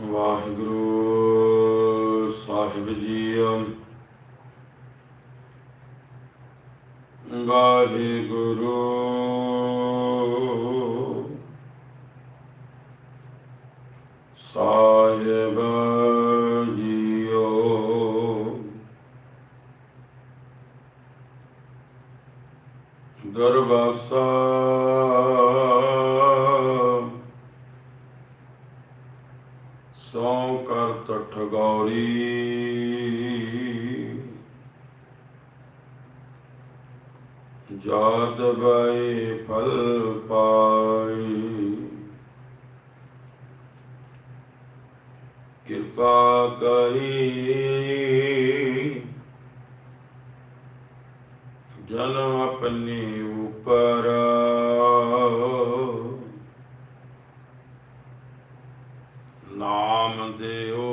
ਵਾਹਿਗੁਰੂ ਸਾਹਿਬ ਜੀ। ਵਾਹਿਗੁਰੂ ਸਾਹਿਬ JIO ਦਰਬਾਸਾ ਸੌ ਕਰਤ ਠਗੌਰੀ ਜਾਤ ਬਈ ਫਲ ਪਾਈ ਕਿਰਪਾ ਕਰੀ ਜਨਮ ਆਪਣੇ ਉਪਰ ਨਾਮ ਦਿਓ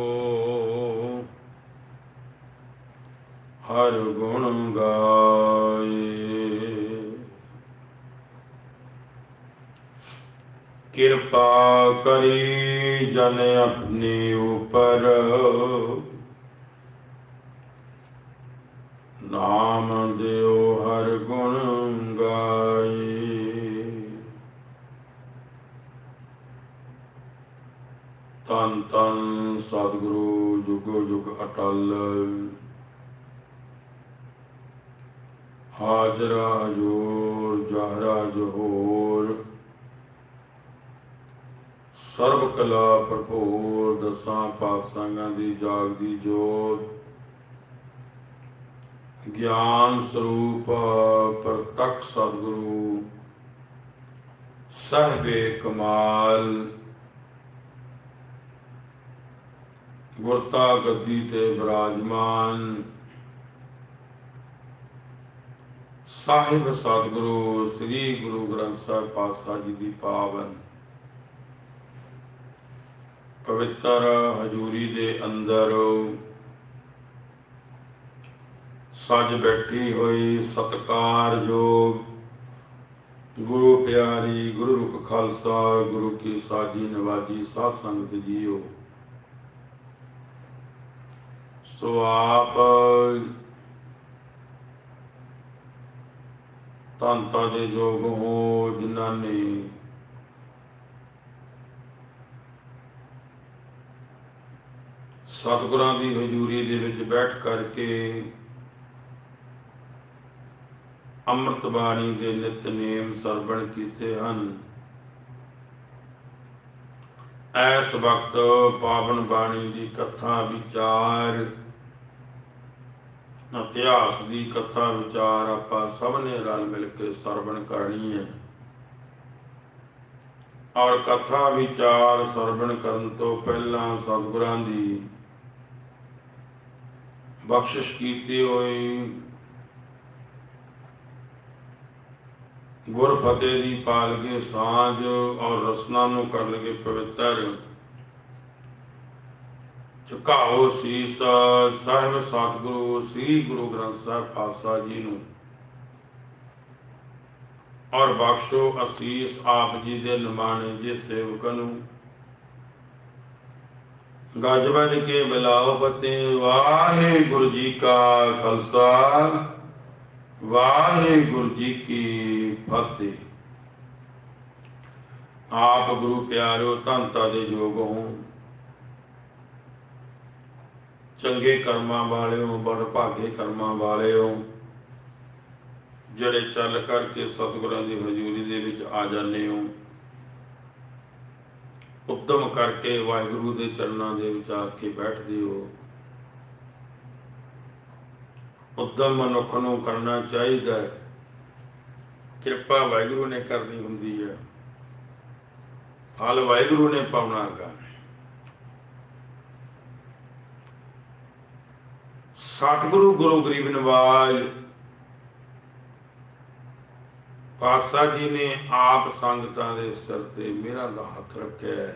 ਹਰ ਗੁਣ ਗਾਏ ਕਿਰਪਾ ਕਰੀ ਜਨ ਆਪਣੀ ਉਪਰ ਨਾਮ ਦਿਓ ਹਰ ਗੁਣ ਗਾਏ। ਤਨ ਤਨ ਸਤਿਗੁਰੂ ਜੁਗੋ ਜੁਗ ਅਟਲ। ਹਾਜ਼ਰਾ ਹਜੂਰ ਜਹਰਾ ਜਹੂਰ ਸਰਬ ਕਲਾ ਭਰਪੂਰ, ਦਸਾਂ ਪਾਤਸ਼ਾਹਾਂ ਦੀ ਜਾਗਦੀ ਜੋਤ। ਗਿਆਨ ਸਰੂਪ, ਪ੍ਰਤੱਖ ਸਤਿਗੁਰੂ, ਸਹਿਬੇ ਕਮਾਲ, ਗੁਰਤਾ ਗੱਦੀ ਤੇ ਬਿਰਾਜਮਾਨ, ਸਾਹਿਬ ਸਤਿਗੁਰੂ, ਸ੍ਰੀ ਗੁਰੂ ਗ੍ਰੰਥ ਸਾਹਿਬ ਪਾਤਸ਼ਾਹ ਜੀ ਦੀ ਪਾਵਨ, ਪਵਿੱਤਰ ਹਜੂਰੀ ਦੇ ਅੰਦਰ ਸੱਜ ਬੈਠੀ ਹੋਈ ਸਤਕਾਰਯੋਗ ਗੁਰੂ ਪਿਆਰੀ, ਗੁਰੂ ਰੂਪ ਖਾਲਸਾ, ਗੁਰੂ ਕੀ ਸਾਜੀ ਨਵਾਜੀ, ਸਾਧ ਸੰਗਤ ਜੀਓ। ਸੋ ਆਪ ਤੰਤਾ ਦੇ ਜੋਗ ਹੋ ਜਿਨ੍ਹਾਂ ਨੇ ਸਤਿਗੁਰਾਂ ਦੀ ਹਜ਼ੂਰੀ ਦੇ ਵਿੱਚ ਬੈਠ ਕਰਕੇ ਅੰਮ੍ਰਿਤ ਬਾਣੀ ਦੇ ਨਿਤਨੇਮ ਸਰਵਣ ਕੀਤੇ ਹਨ। ਐਸ ਵਕਤ ਪਾਵਨ ਬਾਣੀ ਦੀ ਕਥਾ ਵਿਚਾਰ, ਇਤਿਹਾਸ ਦੀ ਕਥਾ ਵਿਚਾਰ ਆਪਾਂ ਸਭ ਨੇ ਰਲ ਮਿਲ ਕੇ ਸਰਵਣ ਕਰਨੀ ਹੈ। ਔਰ ਕਥਾ ਵਿਚਾਰ ਸਰਵਣ ਕਰਨ ਤੋਂ ਪਹਿਲਾਂ ਸਤਿਗੁਰਾਂ ਦੀ ਬਖਸ਼ਿਸ਼ ਕੀਤੀ ਹੋਈ ਗੁਰ ਫਤਿਹ ਦੀ ਪਾਲ ਕੇ ਸਾਂਝ ਔਰ ਰਸਨਾ ਨੂੰ ਕਰ ਲਗੇ ਪਵਿੱਤਰ। ਝੁਕਾਓ ਸੀਸ, ਸਾਹਿਬ ਸਤਿਗੁਰੂ, ਸ੍ਰੀ ਗੁਰੂ ਗ੍ਰੰਥ ਸਾਹਿਬ ਪਾਤਸ਼ਾਹ ਜੀ ਨੂੰ। ਔਰ ਬਖਸ਼ੋ ਅਸੀਸ ਆਪ ਜੀ ਦੇ ਨਿਮਾਣੇ ਜੇ ਸੇਵਕ ਨੂੰ। ਗੱਜ ਵੱਜ ਕੇ ਬੁਲਾਓ ਬਤੇ, ਵਾਹਿਗੁਰੂ ਜੀ ਕਾ ਖਾਲਸਾ, ਵਾਹਿਗੁਰੂ ਜੀ ਕੀ ਫਤਿਹ ਆਪ ਗੁਰੂ ਪਿਆਰਿਓ ਧੰਤਾ ਦੇ ਯੋਗ ਹੋ ਚੰਗੇ ਕਰਮਾਂ ਵਾਲਿਓ, ਬੜ ਭਾਗੇ ਕਰਮਾਂ ਵਾਲਿਓ, ਜਿਹੜੇ ਚੱਲ ਕਰਕੇ ਸਤਿਗੁਰਾਂ ਦੀ ਹਜ਼ੂਰੀ ਦੇ ਵਿੱਚ ਆ ਜਾਂਦੇ ਹੋ ਉਦਮ ਕਰਕੇ ਵਾਹਿਗੁਰੂ ਦੇ ਚਰਨਾਂ ਦੇ ਵਿੱਚ ਆ ਕੇ ਬੈਠਦੇ ਹੋ। ਉਦਮ ਮਨੁੱਖ ਨੂੰ ਕਰਨਾ ਚਾਹੀਦਾ ਹੈ। ਕਿਰਪਾ ਵਾਹਿਗੁਰੂ ਨੇ ਕਰਨੀ ਹੁੰਦੀ ਹੈ। ਫਲ ਵਾਹਿਗੁਰੂ ਨੇ ਪਾਉਣਾ ਹੈਗਾ। ਸਤਿਗੁਰੂ ਗੁਰੂ ਗਰੀਬ ਨਿਵਾਜ ਪਾਤਸ਼ਾਹ ਜੀ ਨੇ ਆਪ ਸੰਗਤਾਂ ਦੇ ਸਿਰ ਤੇ ਮੇਰਾ ਦਾ ਹੱਥ ਰੱਖਿਆ ਹੈ।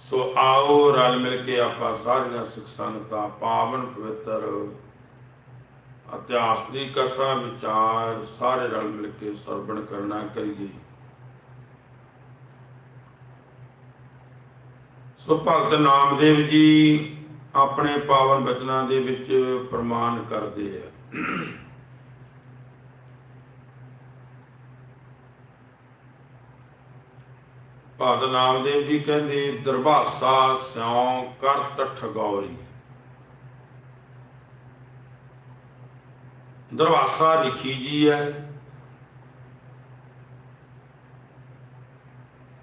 ਸੋ ਆਓ ਰਲ ਮਿਲ ਕੇ ਆਪਾਂ ਸਾਰੀਆਂ ਸਿੱਖ ਸੰਗਤਾਂ ਪਾਵਨ ਪਵਿੱਤਰ ਇਤਿਹਾਸ ਦੀ ਕਥਾ ਵਿਚਾਰ ਸਾਰੇ ਰਲ ਮਿਲ ਕੇ ਸਰਵਣ ਕਰਨਾ ਕਰੀਏ। ਸੋ ਭਗਤ ਨਾਮਦੇਵ ਜੀ ਆਪਣੇ ਪਾਵਨ ਬਚਨਾਂ ਦੇ ਵਿੱਚ ਪ੍ਰਮਾਣ ਕਰਦੇ ਆ। ਭਗਤ ਨਾਮਦੇਵ ਜੀ ਕਹਿੰਦੇ, ਦਰਬਾਸਾ ਸਿਉ ਕਰਤ ਠਗੌਰੀ। ਦਰਵਾਸਾ ਲਿਖੀ ਜੀ ਹੈ।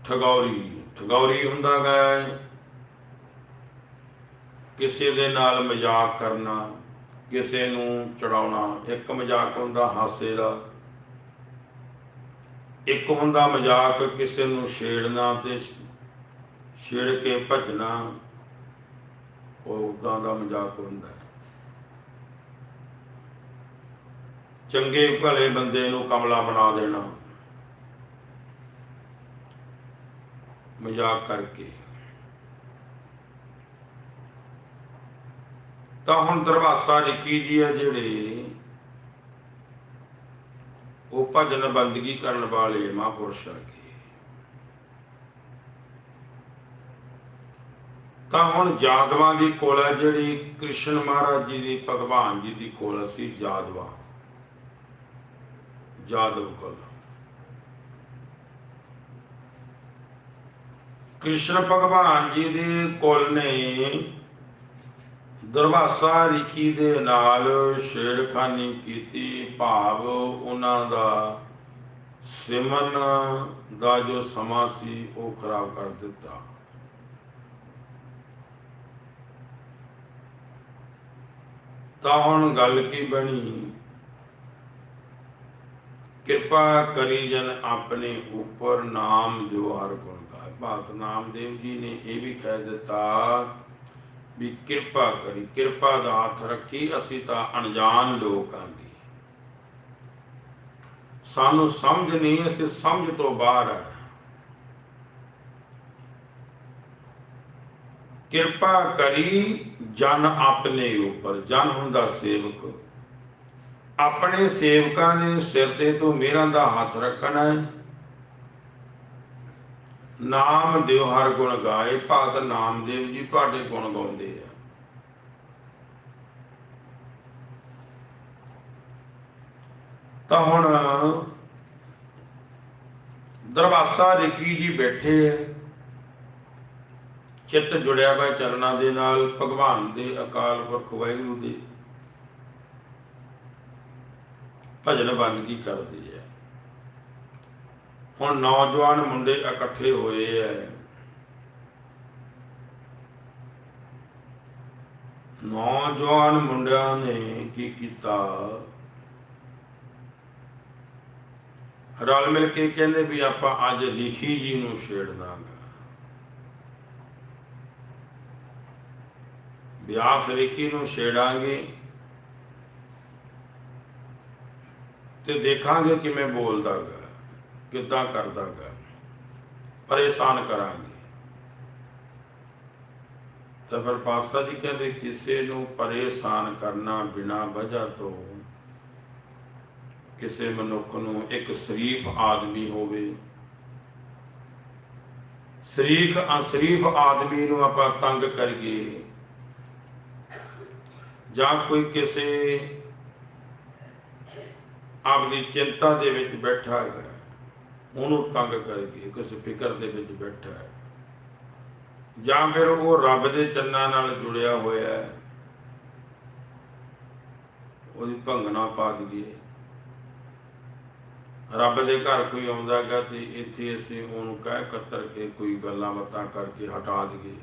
ਠਗੌਰੀ ਠਗੌਰੀ ਹੁੰਦਾ ਹੈ। ਕਿਸੇ ਦੇ ਨਾਲ ਮਜ਼ਾਕ ਕਰਨਾ, ਕਿਸੇ ਨੂੰ ਚੜਾਉਣਾ, ਇੱਕ ਮਜ਼ਾਕ ਹੁੰਦਾ ਹਾਸੇ ਦਾ। ਇੱਕ ਹੁੰਦਾ ਮਜ਼ਾਕ ਕਿਸੇ ਨੂੰ ਛੇੜਨਾ ਤੇ ਛੇੜ ਕੇ ਭੱਜਣਾ, ਉਹ ਉਦਾਂ ਦਾ ਮਜ਼ਾਕ ਹੁੰਦਾ। ਚੰਗੇ ਭਲੇ ਬੰਦੇ ਨੂੰ ਕਮਲਾ ਬਣਾ ਦੇਣਾ। ਮਜ਼ਾਕ ਕਰਕੇ। ਤਾਂ ਹੁਣ ਦਰਵਾਸਾ ਨਿੱਕੀ ਜੀ ਹੈ ਜਿਹੜੇ ਉਹ ਭਜਨ ਬੰਦਗੀ ਕਰਨ ਵਾਲੇ ਮਹਾਂਪੁਰਸ਼ ਹੈਗੇ ਤਾਂ ਹੁਣ ਜਾਦਵਾਂ ਦੀ ਕੋਲ ਹੈ ਜਿਹੜੀ ਕ੍ਰਿਸ਼ਨ ਮਹਾਰਾਜ ਜੀ ਦੀ, ਭਗਵਾਨ ਜੀ ਦੀ ਕੋਲ ਸੀ ਜਾਦਵਾ ਜਾਦਵ ਕੋਲ ਕ੍ਰਿਸ਼ਨ ਭਗਵਾਨ ਜੀ ਦੇ ਕੋਲ ਨੇ ਦਰਵਾਸਾ ਰਿਕੀ ਦੇ ਨਾਲ ਛੇੜਖਾਨੀ ਕੀਤੀ। ਭਾਵ ਉਹਨਾਂ ਦਾ ਸਿਮਨ ਦਾ ਜੋ ਸਮਾਂ ਸੀ, ਉਹ ਖਰਾਬ ਕਰ ਦਿੱਤਾ। ਤਾਂ ਹੁਣ ਗੱਲ ਕੀ ਬਣੀ? ਕਿਰਪਾ ਕਰੀ ਜਨ ਆਪਣੇ ਉੱਪਰ ਨਾਮ ਦਿਓ ਹਰ ਗੁਣ ਗਾਏ ਭਾਗਤ ਨਾਮਦੇਵ ਜੀ ਨੇ ਇਹ ਵੀ ਕਹਿ ਦਿੱਤਾ ਵੀ ਕਿਰਪਾ ਕਰੀ, ਕਿਰਪਾ ਦਾ ਹੱਥ ਰੱਖੀ, ਅਸੀਂ ਤਾਂ ਅਣਜਾਣ ਲੋਕਾਂ ਦੀ ਸਾਨੂੰ ਸਮਝ ਨਹੀਂ, ਅਸੀਂ ਸਮਝ ਤੋਂ ਬਾਹਰ ਹੈ ਕਿਰਪਾ ਕਰੀ ਜਨ ਆਪਣੇ ਉੱਪਰ, ਜਨ ਹੁੰਦਾ ਸੇਵਕ। ਆਪਣੇ ਸੇਵਕਾਂ ਦੇ ਸਿਰ ਤੇ ਤੂੰ ਮੇਰਾ ਦਾ ਹੱਥ ਰੱਖਣਾ ਹੈ। ਨਾਮ ਦਿਓ ਹਰ ਗੁਣ ਗਾਏ ਭਗਤ ਨਾਮਦੇਵ ਜੀ ਤੁਹਾਡੇ ਗੁਣ ਗਾਉਂਦੇ ਆ। ਤਾਂ ਹੁਣ ਦਰਵਾਸਾ ਲਿਖੀ ਜੀ ਬੈਠੇ ਆ। ਚਿੱਤ ਜੁੜਿਆ ਹੋਇਆ ਚਰਨਾਂ ਦੇ ਨਾਲ, ਭਗਵਾਨ ਦੇ ਅਕਾਲ ਪੁਰਖ ਵਾਹਿਗੁਰੂ ਦੇ। ਭਜਨ ਬੰਦਗੀ ਕਰਦੀ ਹੈ ਹੁਣ ਨੌਜਵਾਨ ਮੁੰਡੇ ਇਕੱਠੇ ਹੋਏ ਐ। ਨੌਜਵਾਨ ਮੁੰਡਿਆਂ ਨੇ ਕੀ ਕੀਤਾ? ਰਲ ਮਿਲ ਕੇ ਕਹਿੰਦੇ ਵੀ ਆਪਾਂ ਅੱਜ ਲਿਖੀ ਜੀ ਨੂੰ ਛੇੜ ਦਾਂਗੇ। ਵਿਆਸ ਲਿਖੀ ਨੂੰ ਛੇੜਾਂਗੇ। ਤੇ ਦੇਖਾਂਗੇ ਕਿਵੇਂ ਬੋਲਦਾਗਾ, ਕਿੱਦਾਂ ਕਰਦਾਗਾ, ਪਰੇਸ਼ਾਨ ਕਰਾਂਗੇ। ਤਾਂ ਫਿਰ ਪਾਸਾ ਜੀ ਕਹਿੰਦੇ, ਕਿਸੇ ਨੂੰ ਪਰੇਸ਼ਾਨ ਕਰਨਾ ਬਿਨਾ ਵਜ੍ਹਾ ਤੋਂ ਕਿਸੇ ਮਨੁੱਖ ਨੂੰ ਇੱਕ ਸ਼ਰੀਫ ਆਦਮੀ ਹੋਵੇ। ਸ਼ਰੀਫ, ਅਸ਼ਰੀਫ ਆਦਮੀ ਨੂੰ ਆਪਾਂ ਤੰਗ ਕਰੀਏ। ਜਾਂ ਕੋਈ ਕਿਸੇ ਆਪਦੀ ਚਿੰਤਾ ਦੇ ਵਿੱਚ ਬੈਠਾ ਹੈਗਾ ਉਹਨੂੰ ਤੰਗ ਕਰਕੇ ਕਿਸੇ ਫਿਕਰ ਦੇ ਵਿੱਚ ਬੈਠਾ ਹੈ। ਜਾਂ ਫਿਰ ਉਹ ਰੱਬ ਦੇ ਚੰਨਾਂ ਨਾਲ ਜੁੜਿਆ ਹੋਇਆ ਹੈ। ਉਹਦੀ ਭੰਗਣਾ ਪਾ ਦਈਏ। ਰੱਬ ਦੇ ਘਰ ਕੋਈ ਆਉਂਦਾ ਹੈਗਾ ਤੇ ਇੱਥੇ ਅਸੀਂ ਉਹਨੂੰ ਕਹਿ ਕੱਤਰ ਕੇ ਕੋਈ ਗੱਲਾਂ ਬਾਤਾਂ ਕਰਕੇ ਹਟਾ ਦਈਏ।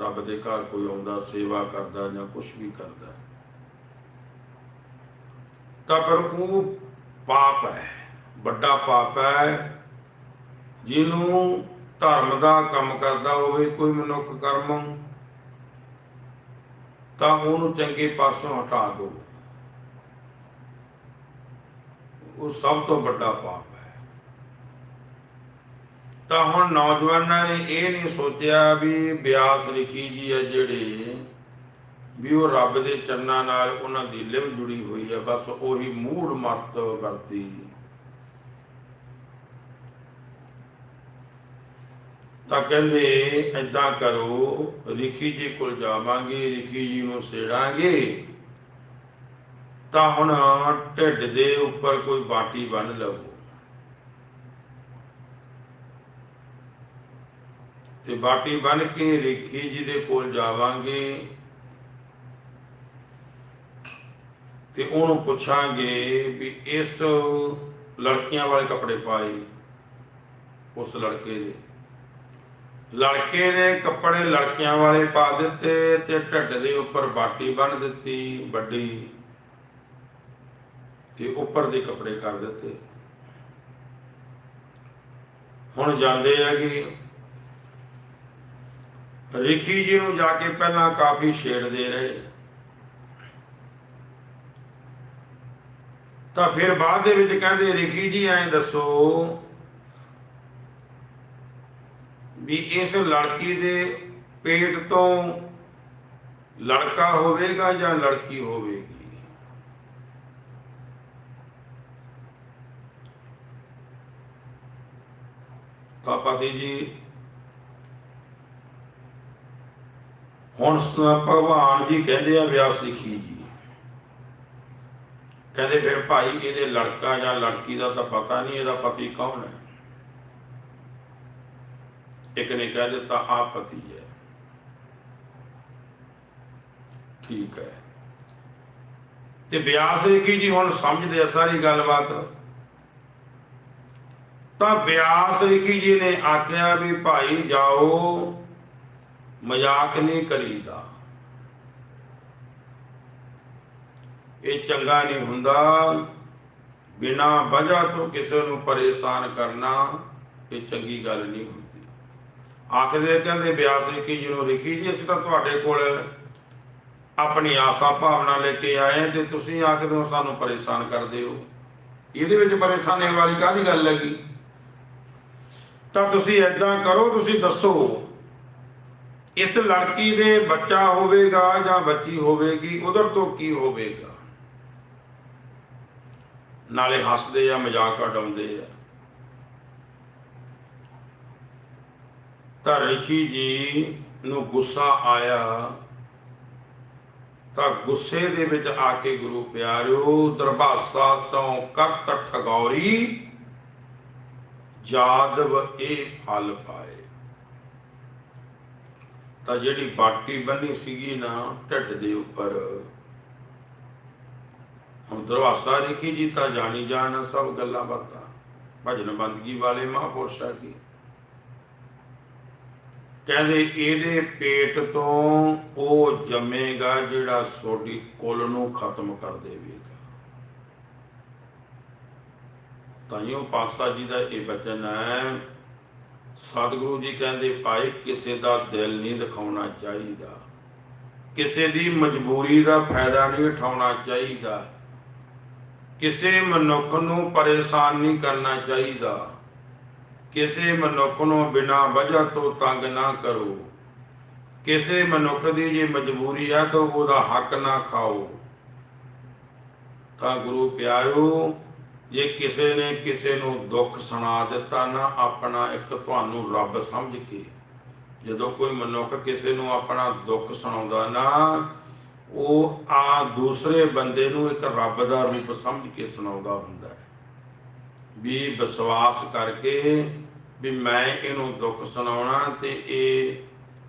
ਰੱਬ ਦੇ ਘਰ ਕੋਈ ਆਉਂਦਾ, ਸੇਵਾ ਕਰਦਾ ਜਾਂ ਕੁਝ ਵੀ ਕਰਦਾ। ਤਾਂ ਫਿਰ ਉਹ ਪਾਪ ਹੈ, ਵੱਡਾ ਪਾਪ ਹੈ। ਜਿਹਨੂੰ ਧਰਮ ਦਾ ਕੰਮ ਕਰਦਾ ਹੋਵੇ, ਕੋਈ ਮਨੁੱਖ ਕਰਮ, ਤਾਂ ਉਹਨੂੰ ਚੰਗੇ ਪਾਸੋਂ ਹਟਾ ਦਿਓ ਉਹ ਸਭ ਤੋਂ ਵੱਡਾ ਪਾਪ ਹੈ। ਤਾਂ ਹੁਣ ਨੌਜਵਾਨਾਂ ਨੇ ਇਹ ਨਹੀਂ ਸੋਚਿਆ ਵੀ ਬਿਆਸ ਲਿਖੀ ਜੀ ਹੈ ਜਿਹੜੇ ਵੀ ਉਹ ਰੱਬ ਦੇ ਚਰਨਾਂ ਨਾਲ ਉਹਨਾਂ ਦੀ ਲਿਵ ਜੁੜੀ ਹੋਈ ਹੈ, ਬਸ ਉਹੀ ਮੂੜ ਮਰਤ ਵਰਤੀ। ਤਾਂ ਕਹਿੰਦੇ, ਏਦਾਂ ਕਰੋ, ਰਿਖੀ ਜੀ ਕੋਲ ਜਾਵਾਂਗੇ, ਰਿਖੀ ਜੀ ਨੂੰ ਸੇੜਾਂਗੇ, ਤਾਂ ਹੁਣ ਢਿੱਡ ਦੇ ਉੱਪਰ ਕੋਈ ਬਾਟੀ ਬੰਨ ਲਵੋ। ਤੇ ਬਾਟੀ ਬੰਨ ਕੇ ਰਿਖੀ ਜੀ ਦੇ ਕੋਲ ਜਾਵਾਂਗੇ ਤੇ ਉਹਨੂੰ ਪੁੱਛਾਂਗੇ ਵੀ ਇਸ ਲੜਕੀਆਂ ਵਾਲੇ ਕੱਪੜੇ ਪਾਏ ਉਸ ਲੜਕੇ ਦੇ। ਲੜਕੇ ਦੇ ਕੱਪੜੇ ਲੜਕੀਆਂ ਵਾਲੇ ਪਾ ਦਿੱਤੇ ਤੇ ਢੱਡ ਦੇ ਉੱਪਰ ਬਾਟੀ ਬੰਨ ਦਿੱਤੀ, ਵੱਡੀ। ਤੇ ਉੱਪਰ ਦੇ ਕੱਪੜੇ ਕਰ ਦਿੱਤੇ। ਹੁਣ ਜਾਂਦੇ ਆ ਕਿ ਰਿਖੀ ਜੀ ਨੂੰ ਜਾ ਕੇ ਪਹਿਲਾਂ ਕਾਫੀ ਛੇੜਦੇ ਰਹੇ। ਤਾਂ ਫਿਰ ਬਾਅਦ ਦੇ ਵਿੱਚ ਕਹਿੰਦੇ ਰਿਖੀ ਜੀ, ਐਂ ਦੱਸੋ ਵੀ ਇਸ ਲੜਕੀ ਦੇ ਪੇਟ ਤੋਂ ਲੜਕਾ ਹੋਵੇਗਾ ਜਾਂ ਲੜਕੀ ਹੋਵੇਗੀ? ਪਾਪਾ ਜੀ, ਹੁਣ ਭਗਵਾਨ ਜੀ ਕਹਿੰਦੇ ਆ, ਵਿਆਸ ਲਿਖੀ ਜੀ। ਕਹਿੰਦੇ ਫਿਰ ਭਾਈ ਇਹਦੇ ਲੜਕਾ ਜਾਂ ਲੜਕੀ ਦਾ ਤਾਂ ਪਤਾ ਨਹੀਂ, ਇਹਦਾ ਪਤੀ ਕੌਣ ਹੈ? ਇੱਕ ਨੇ ਕਹਿ ਦਿੱਤਾ ਆ ਪਤੀ ਹੈ। ਠੀਕ ਹੈ। ਤੇ ਬਿਆਸ ਲਿਖੀ ਜੀ ਹੁਣ ਸਮਝਦੇ ਆ ਸਾਰੀ ਗੱਲਬਾਤ? ਤਾਂ ਬਿਆਸ ਲਿਖੀ ਜੀ ਨੇ ਆਖਿਆ ਵੀ ਭਾਈ ਜਾਓ, ਮਜ਼ਾਕ ਨਹੀਂ ਕਰੀਦਾ। ਇਹ ਚੰਗਾ ਨਹੀਂ ਹੁੰਦਾ। ਬਿਨਾ ਵਜ੍ਹਾ ਤੋਂ ਕਿਸੇ ਨੂੰ ਪਰੇਸ਼ਾਨ ਕਰਨਾ ਇਹ ਚੰਗੀ ਗੱਲ ਨਹੀਂ ਹੁੰਦੀ। ਆਖਦੇ ਕਹਿੰਦੇ, ਬਿਆਸ ਲਿਖੀ ਜੀ ਨੂੰ ਲਿਖੀ ਜੀ, ਅਸੀਂ ਤਾਂ ਤੁਹਾਡੇ ਕੋਲ ਆਪਣੀ ਆਸਾ, ਭਾਵਨਾ ਲੈ ਕੇ ਆਏ ਹਾਂ ਤੇ ਤੁਸੀਂ ਆਖਦੇ ਹੋ ਸਾਨੂੰ ਪਰੇਸ਼ਾਨ ਕਰਦੇ ਹੋ। ਇਹਦੇ ਵਿੱਚ ਪਰੇਸ਼ਾਨੀ ਵਾਲੀ ਕਾਹਦੀ ਗੱਲ ਹੈਗੀ? ਤਾਂ ਤੁਸੀਂ ਐਦਾਂ ਕਰੋ, ਤੁਸੀਂ ਦੱਸੋ, ਇਸ ਲੜਕੀ ਦੇ ਬੱਚਾ ਹੋਵੇਗਾ ਜਾਂ ਬੱਚੀ ਹੋਵੇਗੀ, ਉਧਰ ਤੋਂ ਕੀ ਹੋਵੇਗਾ? ਨਾਲੇ ਹੱਸਦੇ ਆ, ਮਜ਼ਾਕ ਉਡਾਉਂਦੇ ਆ। ਤਾਂ ਰਿਸ਼ੀ ਜੀ ਨੂੰ ਗੁੱਸਾ ਆਇਆ, ਤਾਂ ਗੁੱਸੇ ਦੇ ਵਿੱਚ ਆ ਕੇ ਗੁਰੂ ਪਿਆਰਿਓ, ਦਰਬਾਸਾ ਸੌ ਕਰਤ ਠਗੌਰੀ, ਜਾਦਵ ਇਹ ਫਲ ਪਾਏ। ਤਾਂ ਜਿਹੜੀ ਬਾਟੀ ਬੰਨੀ ਸੀਗੀ ਨਾ, ਢਿੱਡ ਦੇ ਉੱਪਰ ਹੁਣ ਦਰਵਾਸਾ ਲਿਖੀ ਜੀ ਤਾਂ ਜਾਣੀ ਜਾਣ ਸਭ ਗੱਲਾਂ ਬਾਤਾਂ। ਭਜਨ ਬੰਦਗੀ ਵਾਲੇ ਮਹਾਪੁਰਸ਼ਾ ਕੀ ਕਹਿੰਦੇ ਇਹਦੇ ਪੇਟ ਤੋਂ ਉਹ ਜੰਮੇਗਾ ਜਿਹੜਾ ਸੋਡੀ ਕੁੱਲ ਨੂੰ ਖਤਮ ਕਰ ਦੇਵੇਗਾ। ਤਾਈਓ ਪਾਸਾ ਜੀ ਦਾ ਇਹ ਬਚਨ ਹੈ, ਸਤਿਗੁਰੂ ਜੀ ਕਹਿੰਦੇ ਭਾਈ ਕਿਸੇ ਦਾ ਦਿਲ ਨਹੀਂ ਦਿਖਾਉਣਾ ਚਾਹੀਦਾ। ਕਿਸੇ ਦੀ ਮਜਬੂਰੀ ਦਾ ਫਾਇਦਾ ਨਹੀਂ ਉਠਾਉਣਾ ਚਾਹੀਦਾ। ਕਿਸੇ ਮਨੁੱਖ ਨੂੰ ਪਰੇਸ਼ਾਨ ਨਹੀਂ ਕਰਨਾ ਚਾਹੀਦਾ। ਕਿਸੇ ਮਨੁੱਖ ਨੂੰ ਬਿਨਾਂ ਵਜ੍ਹਾ ਤੋਂ ਤੰਗ ਨਾ ਕਰੋ। ਕਿਸੇ ਮਨੁੱਖ ਦੀ ਜੇ ਮਜਬੂਰੀ ਹੈ ਤਾਂ ਉਹਦਾ ਹੱਕ ਨਾ ਖਾਓ। ਤਾਂ ਗੁਰੂ ਪਿਆਰਿਓ, ਜੇ ਕਿਸੇ ਨੇ ਕਿਸੇ ਨੂੰ ਦੁੱਖ ਸੁਣਾ ਦਿੱਤਾ ਨਾ, ਆਪਣਾ ਇੱਕ ਤੁਹਾਨੂੰ ਰੱਬ ਸਮਝ ਕੇ, ਜਦੋਂ ਕੋਈ ਮਨੁੱਖ ਕਿਸੇ ਨੂੰ ਆਪਣਾ ਦੁੱਖ ਸੁਣਾਉਂਦਾ ਨਾ ਉਹ ਆ ਦੂਸਰੇ ਬੰਦੇ ਨੂੰ ਇੱਕ ਰੱਬ ਦਾ ਰੂਪ ਸਮਝ ਕੇ ਸੁਣਾਉਂਦਾ ਹੁੰਦਾ ਹੈ। ਵੀ ਵਿਸ਼ਵਾਸ ਕਰਕੇ ਵੀ ਮੈਂ ਇਹਨੂੰ ਦੁੱਖ ਸੁਣਾਉਣਾ ਤੇ ਇਹ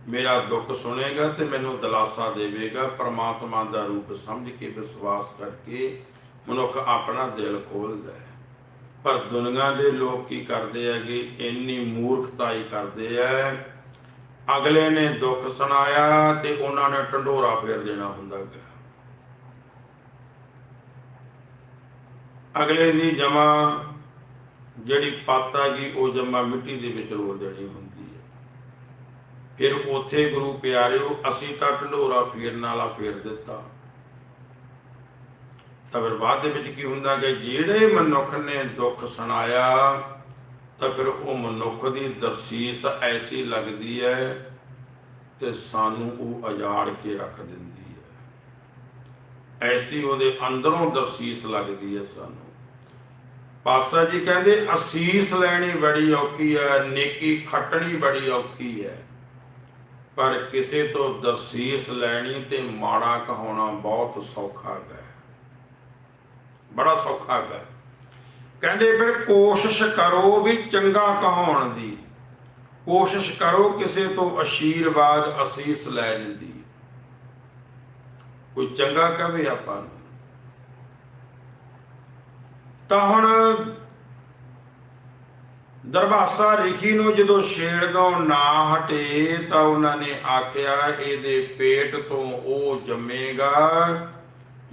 ਮੇਰਾ ਦੁੱਖ ਸੁਣੇਗਾ ਤੇ ਮੈਨੂੰ ਦਿਲਾਸਾ ਦੇਵੇਗਾ। ਪਰਮਾਤਮਾ ਦਾ ਰੂਪ ਸਮਝ ਕੇ ਵਿਸ਼ਵਾਸ ਕਰਕੇ ਮਨੁੱਖ ਆਪਣਾ ਦਿਲ ਖੋਲਦਾ ਹੈ। ਪਰ ਦੁਨੀਆ ਦੇ ਲੋਕ ਕੀ ਕਰਦੇ ਹੈਗੇ? ਇੰਨੀ ਮੂਰਖਤਾਈ ਕਰਦੇ ਹੈ ਅਗਲੇ ਨੇ ਦੁੱਖ ਸੁਣਾਇਆ ਤੇ ਉਹਨਾਂ ਨੇ ਢੰਡੋਰਾ ਫੇਰ ਦੇਣਾ ਹੁੰਦਾ ਹੈ ਅਗਲੇ ਦੀ ਜਮਾ ਜਿਹੜੀ ਪਾਤਾ ਜੀ ਉਹ ਜਮਾ ਮਿੱਟੀ ਦੇ ਵਿੱਚ ਰੋਲ ਦੇਣੀ ਹੁੰਦੀ ਹੈ। ਫਿਰ ਉਥੇ ਗੁਰੂ ਪਿਆਰਿਓ, ਅਸੀਂ ਤਾਂ ਢੰਡੋਰਾ ਫੇਰਨ ਵਾਲਾ ਫੇਰ ਦਿੱਤਾ। ਤਾਂ ਫਿਰ ਬਾਅਦ ਦੇ ਵਿੱਚ ਕੀ ਹੁੰਦਾ ਕਿ ਜਿਹੜੇ ਮਨੁੱਖ ਨੇ ਦੁੱਖ ਸੁਣਾਇਆ ਤਾਂ ਫਿਰ ਉਹ ਮਨੁੱਖ ਦੀ ਦਰਸੀਸ ਐਸੀ ਲੱਗਦੀ ਹੈ ਤੇ ਸਾਨੂੰ ਉਹ ਅਜਾੜ ਕੇ ਰੱਖ ਦਿੰਦੀ ਹੈ। ਐਸੀ ਉਹਦੇ ਅੰਦਰੋਂ ਦਰਸੀਸ ਲੱਗਦੀ ਹੈ ਸਾਨੂੰ। ਪਾਸਾ ਜੀ ਕਹਿੰਦੇ, ਅਸੀਸ ਲੈਣੀ ਬੜੀ ਔਖੀ ਹੈ, ਨੇਕੀ ਖੱਟਣੀ ਬੜੀ ਔਖੀ ਹੈ। ਪਰ ਕਿਸੇ ਤੋਂ ਦਰਸੀਸ ਲੈਣੀ ਤੇ ਮਾੜਾ ਕਹਾਉਣਾ ਬਹੁਤ ਸੌਖਾ ਹੈ। ਬੜਾ ਸੌਖਾ ਹੈ। ਕਹਿੰਦੇ ਫਿਰ ਕੋਸ਼ਿਸ਼ ਕਰੋ ਵੀ ਚੰਗਾ ਕਹਾਉਣ ਦੀ। ਕੋਸ਼ਿਸ਼ ਕਰੋ ਕਿਸੇ ਤੋਂ ਅਸ਼ੀਰਵਾਦ ਅਸੀਸ ਲੈਣ ਦੀ। ਕੋਈ ਚੰਗਾ ਕਵੇ ਆਪਾਂ ਨੂੰ। ਤਾਂ ਹੁਣ ਦਰਬਾਸਾ ਰਿਖੀ ਨੂੰ ਜਦੋਂ ਛੇੜਦੋਂ ਨਾ ਹਟੇ ਤਾਂ ਉਹਨਾਂ ਨੇ ਆਖਿਆ, ਇਹਦੇ ਪੇਟ ਤੋਂ ਉਹ ਜੰਮੇਗਾ